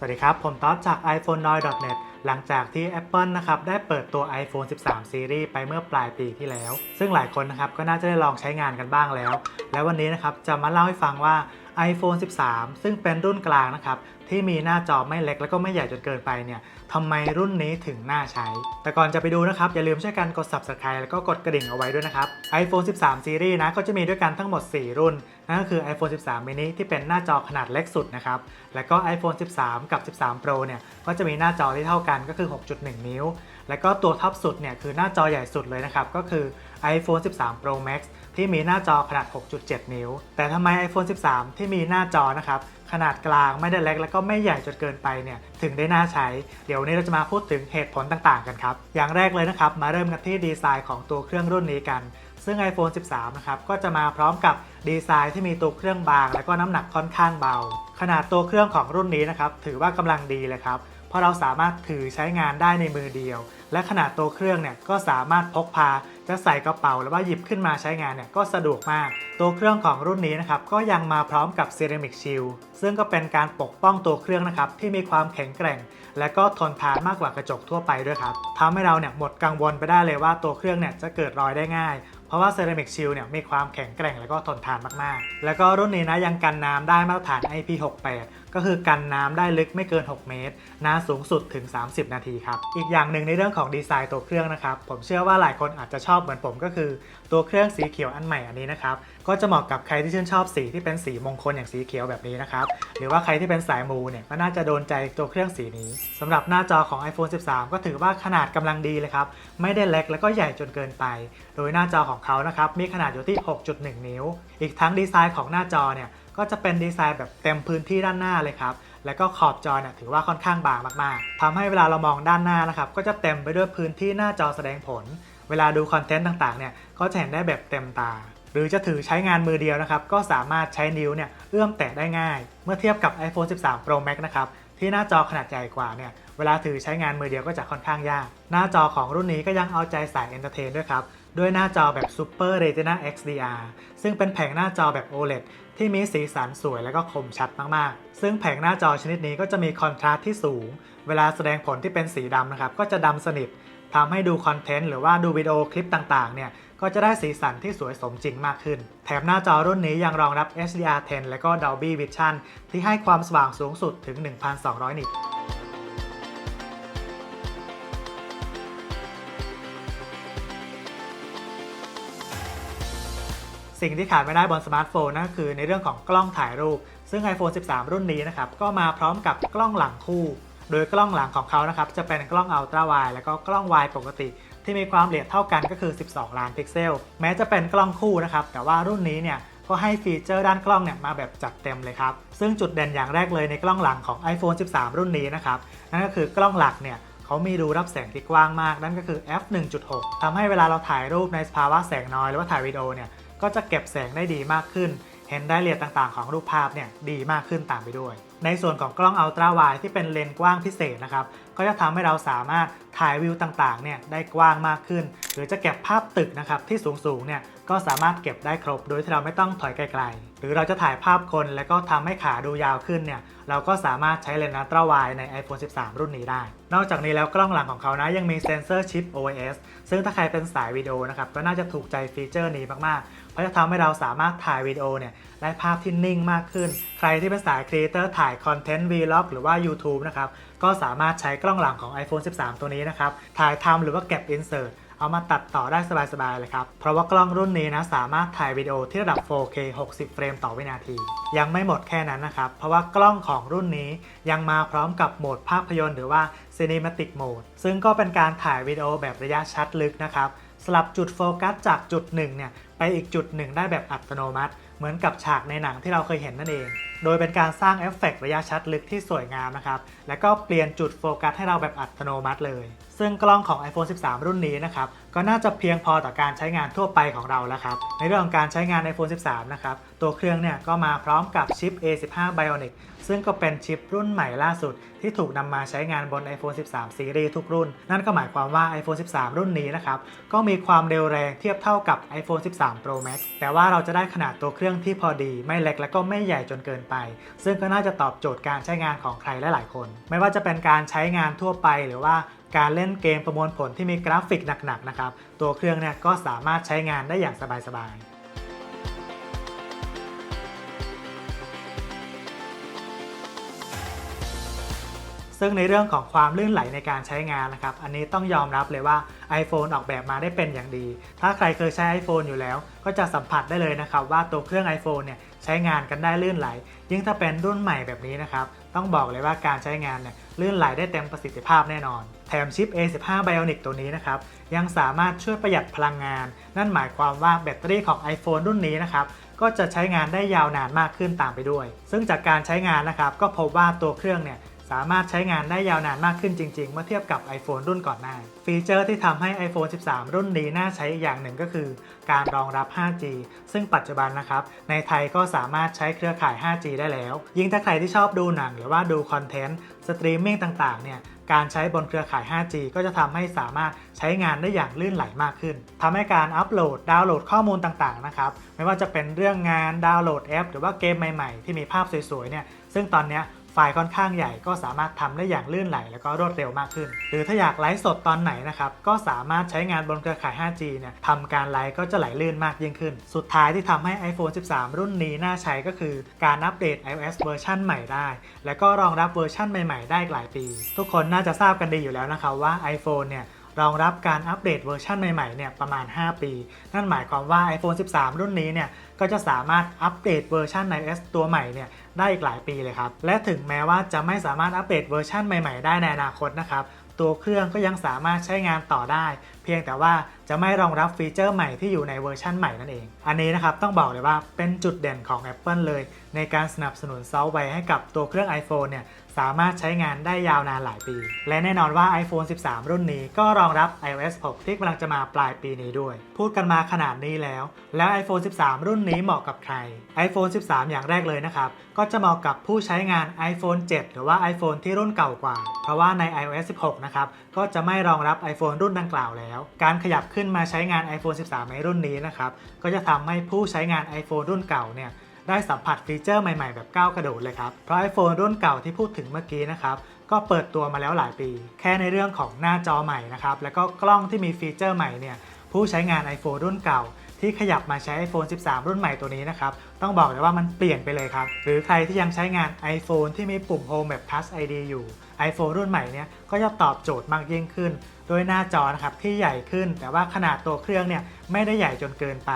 สวัสดีครับ ผมต๊อดจาก iPhone.net หลังจากที่ Apple นะครับได้เปิดตัว iPhone 13 Series ไปเมื่อปลายปีที่แล้ว ซึ่งหลายคนนะครับก็น่าจะได้ลองใช้งานกันบ้างแล้ว และวันนี้นะครับจะมาเล่าให้ฟังว่า iPhone 13 ซึ่งเป็นรุ่นกลางนะครับ ที่มีหน้าจอไม่เล็กแล้วก็ไม่ใหญ่จนเกินไปเนี่ยทำไมรุ่นนี้ถึงน่าใช้ แต่ก่อนจะไปดูนะครับ อย่าลืมช่วยกันกด Subscribe แล้วก็กดกระดิ่งเอาไว้ด้วยนะครับ iPhone 13 Series นะก็จะมีด้วยกันทั้งหมด 4 รุ่น นั่นก็คือ iPhone 13 mini ที่เป็นหน้าจอขนาดเล็กสุดนะครับ แล้วก็ iPhone 13 กับ 13 Pro เนี่ยก็จะมีหน้าจอที่เท่ากันก็คือ 6.1 นิ้ว แล้วก็ตัวท็อปสุดเนี่ยคือหน้าจอใหญ่สุดเลยนะครับก็คือ iPhone 13 Pro Max ที่มีหน้าจอขนาด 6.7 นิ้ว แต่ทำไม iPhone 13 ที่มีหน้าจอนะครับขนาดกลางไม่ได้เล็กแล้วก็ไม่ใหญ่จนเกินไปเนี่ยถึงได้น่าใช้ เดี๋ยววนนี้เราจะมาพูดถึงเหตุผลต่างๆกันครับ อย่างแรกเลยนะครับ มาเริ่มกันที่ดีไซน์ของตัวเครื่องรุ่นนี้กัน ซึ่ง iPhone 13 นะครับก็จะมาพร้อมกับดีไซน์ที่มีตัวเครื่องบาง และก็น้ำหนักค่อนข้างเบา ขนาดตัวเครื่องของรุ่นนี้นะครับถือว่ากำลังดีเลยครับ เพราะเราสามารถถือใช้งานได้ในมือเดียว และขนาดตัวเครื่องเนี่ยก็สามารถพกพา จะใส่กระเป๋าหรือว่าหยิบขึ้นมาใช้งานเนี่ยก็สะดวกมาก ตัวเครื่องของรุ่นนี้นะครับก็ยังมาพร้อมกับ Ceramic Shield ซึ่งก็เป็นการปกป้องตัวเครื่องนะครับที่มีความแข็งแกร่ง และก็ทนทานมากกว่ากระจกทั่วไปด้วยครับทำให้เราเนี่ยหมดกังวลไปได้เลยว่าตัวเครื่องเนี่ยจะเกิดรอยได้ง่ายเพราะว่า Ceramic Shield เนี่ยมีความแข็งแกร่งและก็ทนทานมากๆ แล้วก็รุ่นนี้นะยังกันน้ำได้มาตรฐาน IP68 ก็คือกันน้ำได้ลึกไม่เกิน 6 เมตรนานสูงสุดถึง 30 นาทีครับ อีกอย่างหนึ่งในเรื่องของดีไซน์ตัวเครื่องนะครับ ผมเชื่อว่าหลายคนอาจจะชอบเหมือนผมก็คือ ตัวเครื่องสีเขียวอันใหม่อันนี้นะครับ ก็จะเหมาะกับใครที่ชื่นชอบสีที่เป็นสีมงคลอย่างสีเขียวแบบนี้นะครับ หรือว่าใครที่เป็นสายมูเนี่ยก็น่าจะโดนใจตัวเครื่องสีนี้สำหรับหน้าจอของ iPhone 13 ก็ถือว่าขนาดกำลังดีเลยครับ ไม่ได้เล็กแล้วก็ใหญ่จนเกินไป โดยหน้าจอของเขานะครับ มีขนาดอยู่ที่ 6.1 นิ้ว อีกทั้งดีไซน์ของหน้าจอเนี่ย ก็จะเป็นดีไซน์แบบเต็มพื้นที่ด้านหน้าเลยครับ แล้วก็ขอบจอเนี่ยถือว่าค่อนข้างบางมากๆทำให้เวลาเรามองด้านหน้านะครับ ก็จะเต็มไปด้วยพื้นที่หน้าจอแสดงผล เวลาดูคอนเทนต์ต่างๆเนี่ย ก็จะเห็นได้แบบเต็มตา หรือจะถือใช้งานมือเดียวนะครับ ก็สามารถใช้นิ้วเนี่ยเอื้อมแตะได้ง่าย เมื่อเทียบกับ iPhone 13 Pro Max นะครับที่หน้าจอขนาดใหญ่กว่าเนี่ย เวลาถือใช้งานมือเดียวก็จะค่อนข้างยาก หน้าจอของรุ่นนี้ก็ยังเอาใจสายเอนเตอร์เทนด้วยครับ ด้วยหน้าจอแบบ Super Retina XDR ซึ่งเป็นแผงหน้าจอแบบ OLED ที่มีสีสันสวยและก็คมชัดมากๆ ซึ่งแผงหน้าจอชนิดนี้ก็จะมีคอนทราสต์ที่สูง เวลาแสดงผลที่เป็นสีดำนะครับ ก็จะดำสนิททำให้ดูคอนเทนต์หรือว่าดูวิดีโอคลิปต่างๆ เนี่ยก็จะได้สีสันที่สวยสมจริงมากขึ้น แถมหน้าจอรุ่นนี้ยังรองรับ HDR10 และก็ Dolby Vision ที่ให้ความสว่างสูงสุดถึง 1,200 นิต สิ่งที่ขาดไม่ได้บนสมาร์ทโฟนนั่นก็คือในเรื่องของกล้องถ่ายรูป ซึ่ง iPhone 13 รุ่นนี้นะครับก็มาพร้อมกับกล้องหลังคู่ โดยกล้องหลังของเขานะครับจะเป็นกล้องอัลตร้าไวแล้วก็กล้องวปกติที่มีความละเอียดเท่ากันก็คือ 12 ล้านพิกเซล แม้จะเป็นกล้องคู่นะครับ แต่ว่ารุ่นนี้เนี่ยก็ให้ฟีเจอร์ด้านกล้องเนี่ยมาแบบจัดเต็มเลยครับ ซึ่งจุดเด่นอย่างแรกเลยในกล้องหลังของ iPhone 13 รุ่นนี้นะครับ นั่นก็คือกล้องหลักเนี่ยเขามีรูรับแสงที่กว้างมาก นั่นก็คือ f 1.6ทำให้เวลาเราถ่ายรูปในสภาวะแสงน้อยหรือว่าถ่ายวิดีโอเนี่ย ก็จะเก็บแสงได้ดีมากขึ้น เห็นรายละเอียดต่างๆ ของรูปภาพเนี่ยดีมากขึ้นตามไปด้วย ในส่วนของกล้องอัลตราไวที่เป็นเลนส์กว้างพิเศษนะครับ ก็จะทำให้เราสามารถถ่ายวิวต่างๆ เนี่ยได้กว้างมากขึ้น หรือจะเก็บภาพตึกนะครับที่สูงๆ เนี่ยก็สามารถเก็บได้ครบโดยที่เราไม่ต้องถอยไกลๆ หรือเราจะถ่ายภาพคนแล้วก็ทำให้ขาดูยาวขึ้นเนี่ยเราก็สามารถใช้เลนส์อัลตราไวใน iPhone 13 รุ่นนี้ได้ นอกจากนี้แล้วกล้องหลังของเขานะยังมีเซนเซอร์ชิป OIS ซึ่งถ้าใครเป็นสายวิดีโอนะครับก็น่าจะถูกใจฟีเจอร์นี้มากๆ เพราจะทำให้เราสามารถถ่ายวิดีโอเนี่ยได้ภาพที่นิ่งมากขึ้น ใครที่เป็นสายครีเอเตอร์ถ่ายคอนเทนต์ Vlog หรือว่า YouTube นะครับก็สามารถใช้กล้องหลังของ iPhone 13 ตัวนี้นะครับถ่ายทำหรือว่าเก็บ Insert เอามาตัดต่อได้สบายๆเลยครับ เพราะว่ากล้องรุ่นนี้นะสามารถถ่ายวิดีโอที่ระดับ 4K 60 เฟรมต่อวินาที ยังไม่หมดแค่นั้นนะครับ เพราะว่ากล้องของรุ่นนี้ยังมาพร้อมกับโหมดภาพยนตร์หรือว่า Cinematic Mode ซึ่งก็เป็นการถ่ายวิดีโอแบบระยะชัดลึกนะครับสลับจุดโฟกัสจากจุดหนึ่งเนี่ย ไปอีกจุดหนึ่งได้แบบอัตโนมัติ เหมือนกับฉากในหนังที่เราเคยเห็นนั่นเอง โดยเป็นการสร้างเอฟเฟกต์ระยะชัดลึกที่สวยงามนะครับ และก็เปลี่ยนจุดโฟกัสให้เราแบบอัตโนมัติเลย ซึ่งกล้องของ iPhone 13 รุ่นนี้นะครับก็น่าจะเพียงพอต่อการใช้งานทั่วไปของเราแล้วครับในเรื่องของการใช้งาน iPhone 13 นะครับตัวเครื่องเนี่ยก็มาพร้อมกับชิป A15 Bionic ซึ่งก็เป็นชิปรุ่นใหม่ล่าสุด ที่ถูกนำมาใช้งานบน iPhone 13 ซีรีส์ทุกรุ่น นั่นก็หมายความว่า iPhone 13 รุ่นนี้นะครับก็มีความเร็วแรงเทียบเท่ากับ iPhone 13 Pro Max แต่ว่าเราจะได้ขนาดตัวเครื่องที่พอดี ไม่เล็กและก็ไม่ใหญ่จนเกินไป ซึ่งก็น่าจะตอบโจทย์การใช้งานของใครหลายๆคน ไม่ว่าจะเป็นการใช้งานทั่วไปหรือว่า การเล่นเกมประมวลผลที่มีกราฟิกหนักๆนะครับ ตัวเครื่องเนี่ยก็สามารถใช้งานได้อย่างสบายๆ ซึ่งในเรื่องของความลื่นไหลในการใช้งานนะครับ อันนี้ต้องยอมรับเลยว่า iPhone ออกแบบมาได้เป็นอย่างดี ถ้าใครเคยใช้ iPhone อยู่แล้ว ก็จะสัมผัสได้เลยนะครับ ว่าตัวเครื่อง iPhone เนี่ยใช้งานกันได้ลื่นไหล ยิ่งถ้าเป็นรุ่นใหม่แบบนี้นะครับ ต้องบอกเลยว่าการใช้งานเนี่ยลื่นไหลได้เต็มประสิทธิภาพแน่นอน แถมชิป A15 Bionic ตัวนี้นะครับ ยังสามารถช่วยประหยัดพลังงาน นั่นหมายความว่าแบตเตอรี่ของ iPhone รุ่นนี้นะครับก็จะใช้งานได้ยาวนานมากขึ้นตามไปด้วย ซึ่งจากการใช้งานนะครับก็พบว่าตัวเครื่องเนี่ย สามารถใช้งานได้ยาวนานมากขึ้นจริง ๆ เมื่อเทียบกับ iPhone รุ่นก่อนหน้า ฟีเจอร์ที่ทำให้ iPhone 13 รุ่นนี้น่าใช้อีกอย่างหนึ่งก็คือ การรองรับ 5G ซึ่งปัจจุบันนะครับ ในไทยก็สามารถใช้เครือข่าย 5G ได้แล้ว ยิ่งถ้าใครที่ชอบดูหนังหรือว่าดูคอนเทนต์สตรีมมิ่งต่างๆ เนี่ยการใช้บนเครือข่าย 5G ก็จะทำให้สามารถใช้งานได้อย่างลื่นไหลมากขึ้นทำให้การอัปโหลด ดาวน์โหลดข้อมูลต่างๆ นะครับ ไม่ว่าจะเป็นเรื่องงาน ดาวน์โหลดแอป หรือว่าเกมใหม่ๆ ที่มีภาพสวยๆ เนี่ย ซึ่งตอนนี้ ฟล์ค่อนข้างใหญ่ก็สามารถทำได้อย่างลื่นไหล แล้วก็รวดเร็วมากขึ้น หรือถ้าอยากไลฟ์สดตอนไหนนะครับก็สามารถใช้งานบนเครือข่าย 5G เนี่ยทำการไลฟ์ก็จะไหลลื่นมากยิ่งขึ้น สุดท้ายที่ทำให้ iPhone 13 รุ่นนี้น่าใช้ก็คือการอัปเดต iOS เวอร์ชันใหม่ได้ แล้วก็รองรับเวอร์ชันใหม่ ๆ ได้อีกหลายปี ทุกคนน่าจะทราบกันดีอยู่แล้วนะครับว่า iPhone เนี่ย รองรับการอัปเดตเวอร์ชันใหม่ๆเนี่ยประมาณ 5 ปี นั่นหมายความว่า iPhone 13 รุ่นนี้เนี่ยก็จะสามารถอัปเดตเวอร์ชัน iOS ตัวใหม่เนี่ยได้อีกหลายปีเลยครับ และถึงแม้ว่าจะไม่สามารถอัปเดตเวอร์ชันใหม่ๆ ได้ในอนาคตนะครับ ตัวเครื่องก็ยังสามารถใช้งานต่อได้ พียงแต่ว่าจะไม่รองรับฟีเจอร์ใหม่ที่อยู่ในเวอร์ชันใหม่นั่นเอง อันนี้นะครับต้องบอกเลยว่าเป็นจุดเด่นของ Apple เลย ในการสนับสนุนซอฟต์แวร์ให้กับตัวเครื่อง iPhone เนี่ยสามารถใช้งานได้ยาวนานหลายปี และแน่นอนว่า iPhone 13 รุ่นนี้ก็รองรับ iOS 6 ที่กำลังจะมาปลายปีนี้ด้วย พูดกันมาขนาดนี้แล้ว แล้ว iPhone 13 รุ่นนี้เหมาะกับใคร iPhone 13 อย่างแรกเลยนะครับ ก็จะเหมาะกับผู้ใช้งาน iPhone 7 หรือว่า iPhone ที่รุ่นเก่ากว่า เพราะว่าใน iOS 16 นะครับ ก็จะไม่รองรับ iPhone รุ่นดังกล่าวแล้วการขยับขึ้นมาใช้งาน iPhone 13 ในรุ่นนี้นะครับ ก็จะทำให้ผู้ใช้งาน iPhone รุ่นเก่าเนี่ยได้สัมผัสฟีเจอร์ใหม่ๆ แบบก้าวกระโดดเลยครับ เพราะ iPhone รุ่นเก่าที่พูดถึงเมื่อกี้นะครับ ก็เปิดตัวมาแล้วหลายปี แค่ในเรื่องของหน้าจอใหม่นะครับ แล้วก็กล้องที่มีฟีเจอร์ใหม่เนี่ย ผู้ใช้งาน iPhone รุ่นเก่า ที่ขยับมาใช้ iPhone 13 รุ่นใหม่ตัวนี้นะครับ ต้องบอกเลยว่ามันเปลี่ยนไปเลยครับ หรือใครที่ยังใช้งาน iPhone ที่มีปุ่ม Home แบบ Touch ID อยู่ iPhone รุ่นใหม่เนี่ย ก็จะตอบโจทย์มากยิ่งขึ้น โดยหน้าจอนะครับที่ใหญ่ขึ้น แต่ว่าขนาดตัวเครื่องเนี่ยไม่ได้ใหญ่จนเกินไป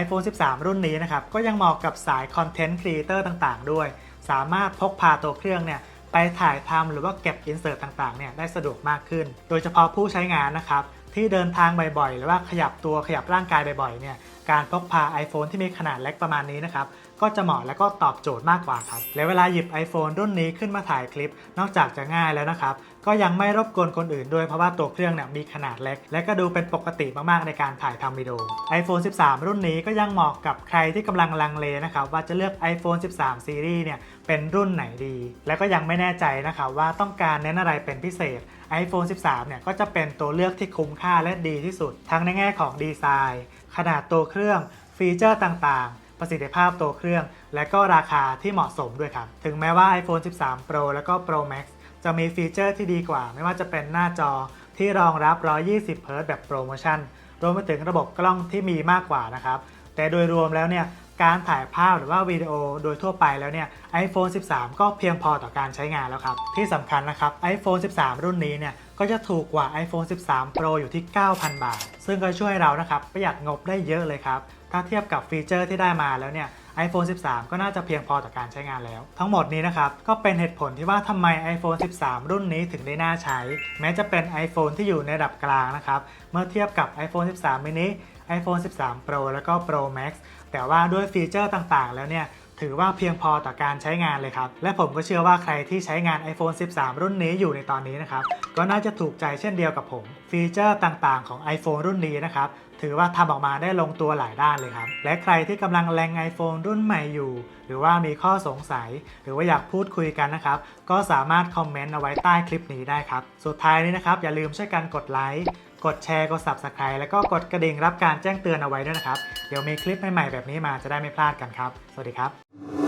iPhone 13 รุ่นนี้นะครับก็ยังเหมาะกับสายคอนเทนต์ครีเอเตอร์ต่างๆ ด้วย สามารถพกพาตัวเครื่องเนี่ยไปถ่ายทำหรือว่าเก็บอินเสิร์ตต่างๆเนี่ยได้สะดวกมากขึ้น โดยเฉพาะผู้ใช้งานนะครับที่เดินทางบ่อยๆ หรือว่าขยับตัวขยับร่างกายบ่อยๆเนี่ยการพกพา iPhone ที่มีขนาดเล็กประมาณนี้นะครับ ก็จะเหมาะและก็ตอบโจทย์มากกว่าครับ และเวลาหยิบ iPhone รุ่นนี้ขึ้นมาถ่ายคลิป นอกจากจะง่ายแล้วนะครับ ก็ยังไม่รบกวนคนอื่นด้วยเพราะว่าตัวเครื่องเนี่ยมีขนาดเล็ก และก็ดูเป็นปกติมากๆในการถ่ายทำวิดีโอ iPhone 13 รุ่นนี้ก็ยังเหมาะกับใครที่กำลังลังเลนะครับว่าจะเลือก iPhone 13ซีรีส์เนี่ยเป็นรุ่นไหนดี และก็ยังไม่แน่ใจนะครับว่าต้องการเน้นอะไรเป็นพิเศษ iPhone 13 เนี่ยก็จะเป็นตัวเลือกที่คุ้มค่าและดีที่สุด ทั้งในแง่ของดีไซน์ ขนาดตัวเครื่อง ฟีเจอร์ต่างๆ ประสิทธิภาพตัวเครื่อง และก็ราคาที่เหมาะสมด้วยครับ ถึงแม้ว่า iPhone 13 Pro แล้วก็ Pro Max จะมีฟีเจอร์ที่ดีกว่า ไม่ว่าจะเป็นหน้าจอที่รองรับ 120 Hz แบบโปรโมชั่น รวมไปถึงระบบกล้องที่มีมากกว่านะครับ แต่โดยรวมแล้วเนี่ย การถ่ายภาพหรือว่าวิดีโอโดยทั่วไปแล้วเนี่ย iPhone 13 ก็เพียงพอต่อการใช้งานแล้วครับ ที่สำคัญนะครับ iPhone 13 รุ่นนี้เนี่ยก็จะถูกกว่า iPhone 13 Pro อยู่ที่ 9,000 บาท ซึ่งก็ช่วยเรานะครับประหยัดงบได้เยอะเลยครับ ถ้าเทียบกับฟีเจอร์ที่ได้มาแล้วเนี่ย iPhone 13 ก็น่าจะเพียงพอต่อการใช้งานแล้ว ทั้งหมดนี้นะครับ ก็เป็นเหตุผลที่ว่าทำไม iPhone 13 รุ่นนี้ถึงได้น่าใช้ แม้จะเป็น iPhone ที่อยู่ในระดับกลางนะครับ เมื่อเทียบกับ iPhone 13 mini iPhone 13 Pro แล้วก็ Pro Max แต่ว่าด้วยฟีเจอร์ต่างๆ แล้วเนี่ยถือว่าเพียงพอต่อการใช้งานเลยครับ และผมก็เชื่อว่าใครที่ใช้งาน iPhone 13 รุ่นนี้อยู่ในตอนนี้นะครับ ก็น่าจะถูกใจเช่นเดียวกับผม ฟีเจอร์ต่างๆ ของ iPhone รุ่นนี้นะครับ ถือว่าทำออกมาได้ลงตัวหลายด้านเลยครับ และใครที่กำลังแรง iPhone รุ่นใหม่อยู่ หรือว่ามีข้อสงสัย หรือว่าอยากพูดคุยกันนะครับ ก็สามารถคอมเมนต์เอาไว้ใต้คลิปนี้ได้ครับ สุดท้ายนี้นะครับอย่าลืมช่วยกันกดไลค์ กดแชร์ กด Subscribe แล้วก็กดกระดิ่งรับการแจ้งเตือนเอาไว้ด้วยนะครับ เดี๋ยวมีคลิปใหม่ๆแบบนี้มาจะได้ไม่พลาดกันครับ สวัสดีครับ